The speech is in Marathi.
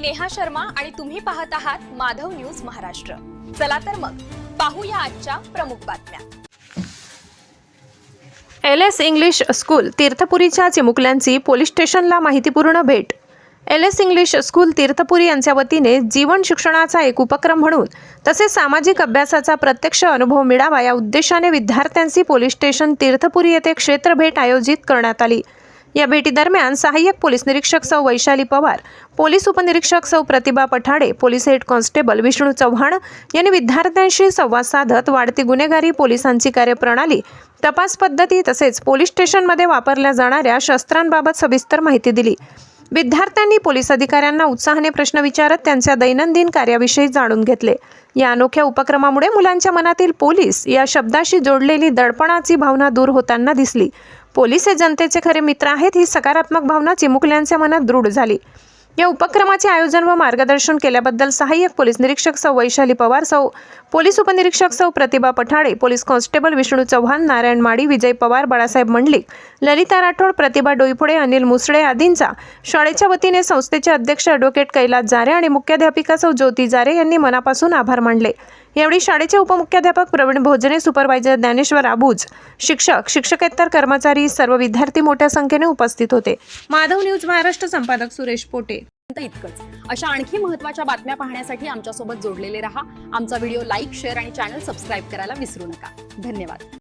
मी नेहा शर्मा आणि तुम्ही पाहत आहात माधव न्यूज महाराष्ट्र. चला तर मग पाहूया आजच्या प्रमुख बातम्या. एल एस इंग्लिश स्कूल तीर्थपुरीच्या चिमुकल्यांची पोलीस स्टेशनला माहितीपूर्ण भेट. L S English school Tirthpuri यांच्या वतीने जीवन शिक्षणाचा एक उपक्रम म्हणून तसेच सामाजिक अभ्यासाचा प्रत्यक्ष अनुभव मिळावा या उद्देशाने विद्यार्थ्यांची पोलीस स्टेशन तीर्थपुरी येथे क्षेत्र भेट आयोजित करण्यात आली. या भेटीदरम्यान सहाय्यक पोलीस निरीक्षक सौ वैशाली पवार पोलीस उपनिरीक्षक सौ Pratibha Pathade police head constable Vishnu Chavan यांनी विद्यार्थ्यांशी संवाद साधत वाढती गुन्हेगारी पोलिसांची कार्यप्रणाली तपास पद्धती तसेच पोलीस स्टेशनमध्ये वापरल्या जाणाऱ्या शस्त्रांबाबत सविस्तर माहिती दिली. विद्यार्थ्यांनी पोलीस अधिकाऱ्यांना उत्साहाने प्रश्न विचारत त्यांच्या दैनंदिन कार्याविषयी जाणून घेतले. या अनोख्या उपक्रमामुळे मुलांच्या मनातील पोलीस या शब्दाशी जोडलेली दडपणाची भावना दूर होताना दिसली. पोलीस हे जनतेचे खरे मित्र आहेत ही सकारात्मक भावना चिमुकल्यांच्या मनात दृढ झाली. या उपक्रमाचे आयोजन व मार्गदर्शन केल्याबद्दल सहाय्यक पोलीस निरीक्षक सौ वैशाली पवार सौ पोलीस उपनिरीक्षक सौ प्रतिभा पठाडे पोलीस कॉन्स्टेबल विष्णू चव्हाण नारायण माडी विजय पवार बाळासाहेब मंडलिक ललिता राठोड प्रतिभा डोईफोडे अनिल मुसळे आदींचा. शाळेच्या वतीने संस्थेचे अध्यक्ष अॅडव्होकेट कैलास जारे आणि मुख्याध्यापिका सौ ज्योती जारे यांनी मनापासून आभार मानले. यावेळी शाळेचे उपमुख्याध्यापक प्रवीण भोजने सुपरवायझर ज्ञानेश्वर आबूज शिक्षक शिक्षकेतर कर्मचारी सर्व विद्यार्थी मोठ्या संख्येने उपस्थित होते. माधव न्यूज महाराष्ट्र संपादक सुरेश पोटे. इतकंच. अशा आणखी महत्त्वाच्या बातम्या पाहण्यासाठी आमच्यासोबत जोडलेले रहा. आमचा व्हिडिओ लाईक शेअर आणि चॅनल सबस्क्राईब करायला विसरू नका. धन्यवाद.